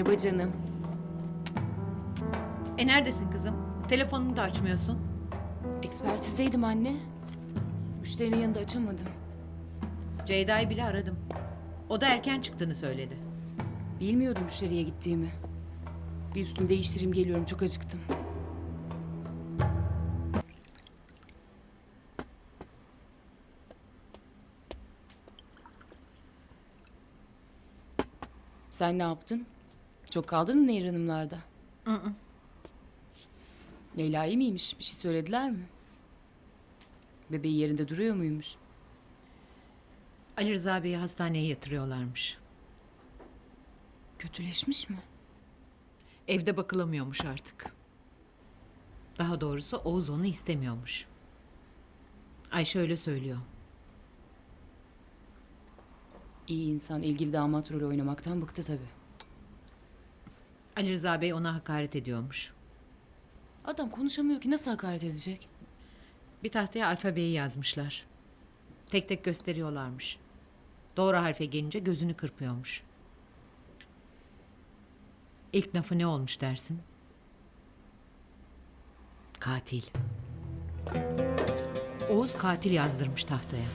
Merhaba canım. E neredesin kızım? Telefonunu da açmıyorsun. Ekspertizdeydim anne. Müşterinin yanında açamadım. Ceyda'yı bile aradım. O da erken çıktığını söyledi. Bilmiyordum müşteriye gittiğimi. Bir üstümü değiştireyim geliyorum çok acıktım. Sen ne yaptın? Çok kaldın mı Nehir Hanımlarda? Leyla iyi miymiş? Bir şey söylediler mi? Bebeği yerinde duruyor muymuş? Ali Rıza Bey'i hastaneye yatırıyorlarmış. Kötüleşmiş mi? Evde bakılamıyormuş artık. Daha doğrusu Oğuz onu istemiyormuş. Ayşe öyle söylüyor. İyi insan ilgili damat rolü oynamaktan bıktı tabii. Ali Rıza Bey ona hakaret ediyormuş. Adam konuşamıyor ki nasıl hakaret edecek? Bir tahtaya alfabeyi yazmışlar. Tek tek gösteriyorlarmış. Doğru harfe gelince gözünü kırpıyormuş. İlk lafı ne olmuş dersin? Katil. Oğuz katil yazdırmış tahtaya.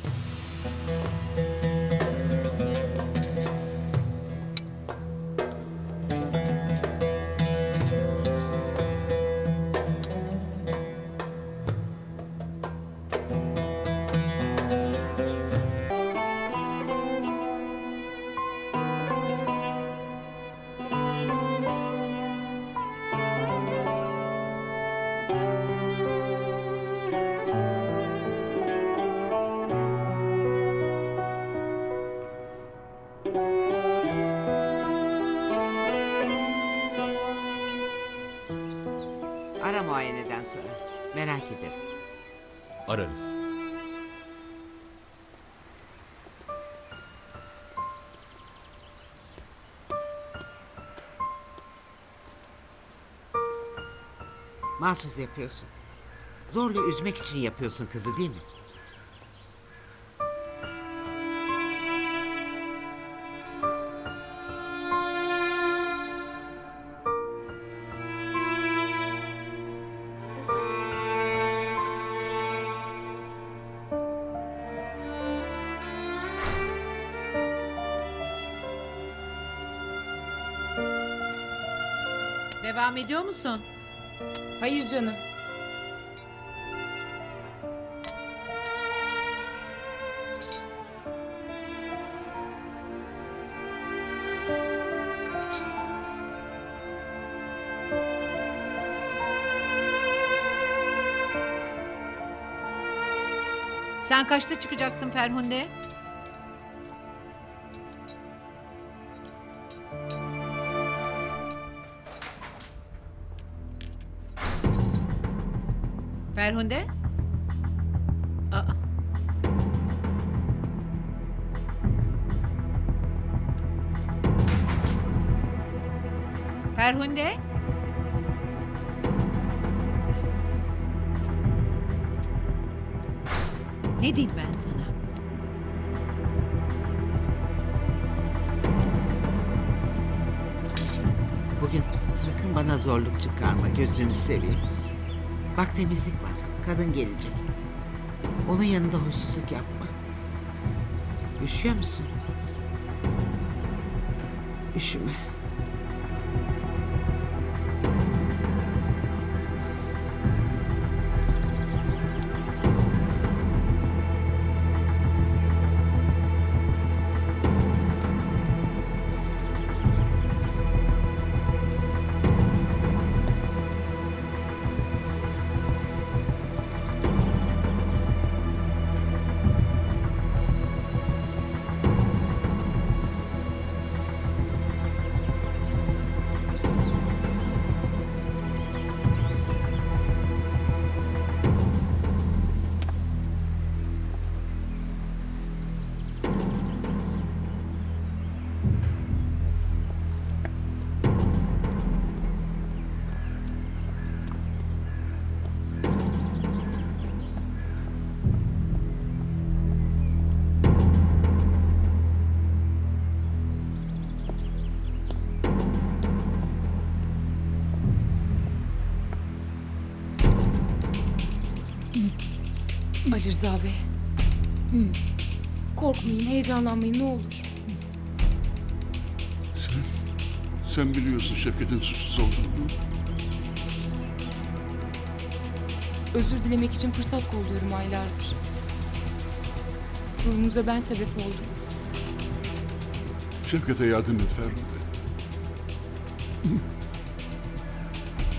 Ara muayeneden sonra. Merak ederim. Ararız. Mahsus yapıyorsun. Zorla üzmek için yapıyorsun kızı değil mi? Devam ediyor musun? Hayır canım. Sen kaçta çıkacaksın Ferhunde? Ferhunde? Aa. Ferhunde? Ne diyeyim ben sana? Bugün sakın bana zorluk çıkarma gözünü seveyim. Bak temizlik var. Kadın gelecek. Onun yanında huysuzluk yapma. Üşüyor musun? Üşüme. Ali Rıza Bey. Korkmayın, heyecanlanmayın ne olur. Sen biliyorsun Şevket'in suçsuz olduğunu. Özür dilemek için fırsat kolluyorum aylardır. Durumunuza ben sebep oldum. Şevket'e yardım et Ferhunde.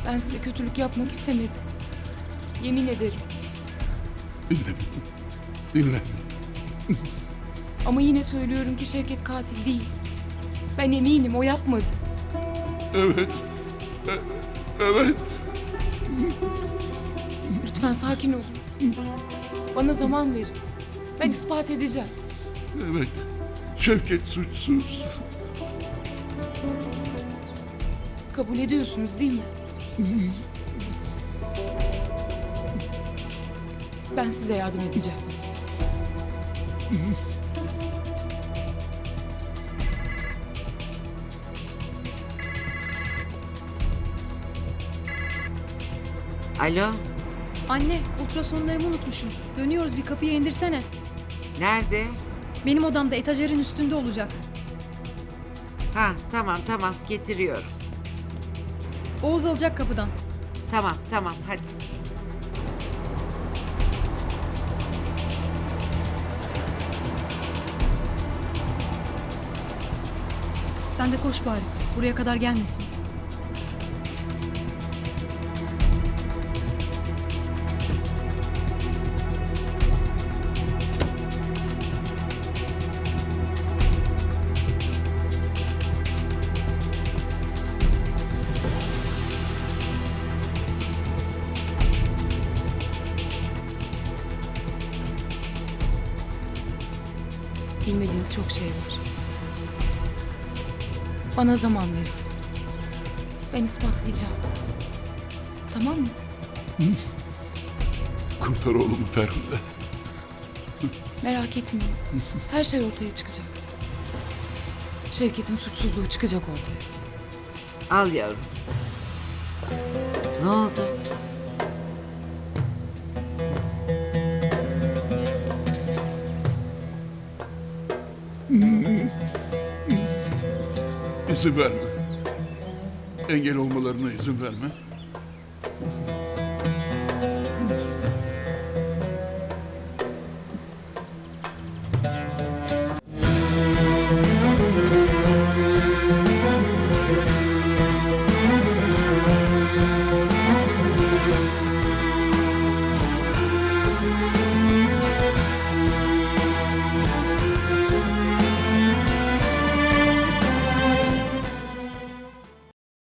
Ben size kötülük yapmak istemedim. Yemin ederim. Dinle. Dinle. Ama yine söylüyorum ki Şevket katil değil. Ben eminim o yapmadı. Evet. Evet. Evet. Lütfen sakin olun. Bana zaman verin. Ben ispat edeceğim. Evet. Şevket suçsuz. Kabul ediyorsunuz değil mi? Ben size yardım edeceğim. Alo, Anne, ultrasonlarımı unutmuşum. Dönüyoruz bir kapıya indirsene. nerede? Benim odamda etajerin üstünde olacak. Ha, tamam tamam getiriyorum. Oğuz alacak kapıdan. Tamam tamam hadi. Sen de koş bari. Buraya kadar gelmesin. Bilmediğiniz çok şey var. Bana zaman verin. Ben ispatlayacağım. Tamam mı? Kurtar oğlumu Ferhunde. Merak etmeyin. Her şey ortaya çıkacak. Şevket'in suçsuzluğu çıkacak ortaya. Al yavrum. Ne oldu? İzin verme. Engel olmalarına izin verme.